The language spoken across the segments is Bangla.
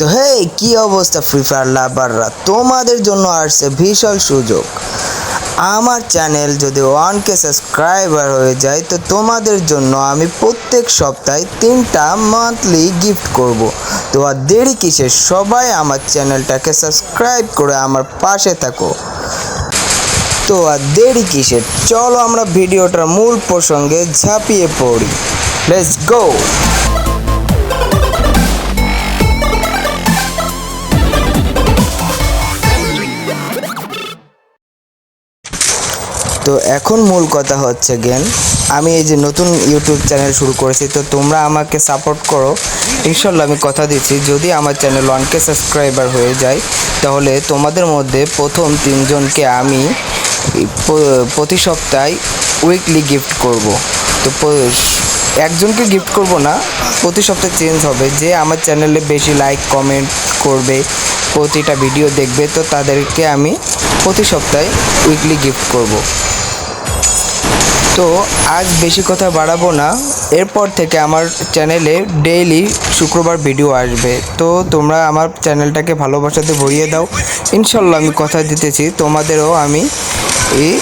তো হে কি অবস্থা ফ্রি ফায়ার লাভাররা তোমাদের জন্য আসছে বিশাল সুযোগ। আমার চ্যানেল যদি ওয়ান কে সাবস্ক্রাইবার হয়ে যায়, তো তোমাদের জন্য আমি প্রত্যেক সপ্তাহে তিনটা মান্থলি গিফট করব। তো আর দেরি কিসের সবাই আমার চ্যানেলটাকে সাবস্ক্রাইব করে আমার পাশে থাকো। তো আর দেরি কিসের চলো আমরা ভিডিওটার মূল প্রসঙ্গে ঝাঁপিয়ে পড়ি। লেটস গো তো এখন মূল কথা হচ্ছে গেন, আমি এই যে নতুন ইউটিউব চ্যানেল শুরু করেছি, তো তোমরা আমাকে সাপোর্ট করো। ইনশাল্লাহ আমি কথা দিচ্ছি, যদি আমার চ্যানেল ওয়ানকে সাবস্ক্রাইবার হয়ে যায়, তাহলে তোমাদের মধ্যে প্রথম তিনজনকে আমি প্রতি সপ্তাহে উইকলি গিফট করব। তো একজনকে গিফট করব না, প্রতি সপ্তাহে চেঞ্জ হবে। যে আমার চ্যানেলে বেশি লাইক কমেন্ট করবে, প্রতিটা ভিডিও দেখবে, তো তাদেরকে আমি প্রতি সপ্তাহে উইকলি গিফট করব। তো আজ বেশি কথা বাড়াবো না। এরপর থেকে আমার চ্যানেলে ডেইলি শুক্রবার ভিডিও আসবে। তো তোমরা আমার চ্যানেলটাকে ভালোবাসাতে ভরিয়ে দাও। ইনশাল্লাহ আমি কথা দিতেছি। তোমাদেরও আমি এই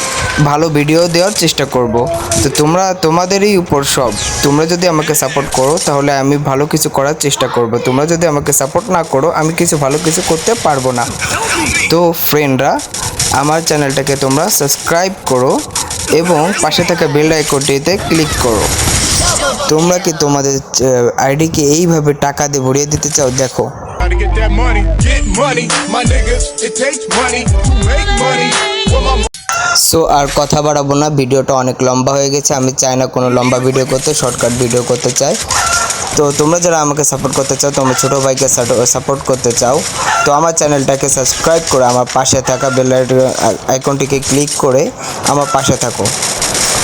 ভালো ভিডিও দেওয়ার চেষ্টা করব। তো তোমরা, তোমাদেরই উপর সব। তোমরা যদি আমাকে সাপোর্ট করো, তাহলে আমি ভালো কিছু করার চেষ্টা করব। তোমরা যদি আমাকে সাপোর্ট না করো, আমি কিছু ভালো কিছু করতে পারব না। তো ফ্রেন্ডরা আমার চ্যানেলটাকে তোমরা সাবস্ক্রাইব করো। এবং পাশে থাকা বেল আইকনটিতে ক্লিক করো। তোমরা কি তোমাদের আইডিকে এইভাবে টাকা দিয়ে ভরিয়ে দিতে চাও? দেখো। সো আর কথা বাড়াবো না ভিডিওটা অনেক লম্বা হয়ে গেছে। আমি চাই না কোনো লম্বা ভিডিও করতে শর্টকাট ভিডিও করতে চাই। তো তোমরা যারা আমাকে সাপোর্ট করতে চাও, তোমরা ছোটো ভাইকে সাপোর্ট করতে চাও, তো আমার চ্যানেলটাকে সাবস্ক্রাইব করে আমার পাশে থাকা বেল আইকনটিকে ক্লিক করে আমার পাশে থাকো।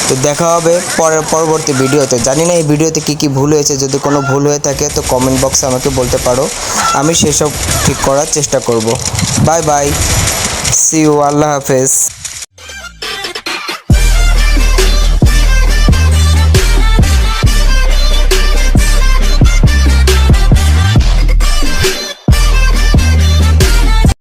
তো দেখা হবে পরের, পরবর্তী ভিডিওতে জানি না এই ভিডিওতে কী কী ভুল হয়েছে, যদি কোনো ভুল হয়ে থাকে তো কমেন্ট বক্সে আমাকে বলতে পারো। আমি সেসব ঠিক করার চেষ্টা করব। বাই বাই সি ইউ আল্লাহ হাফেজ।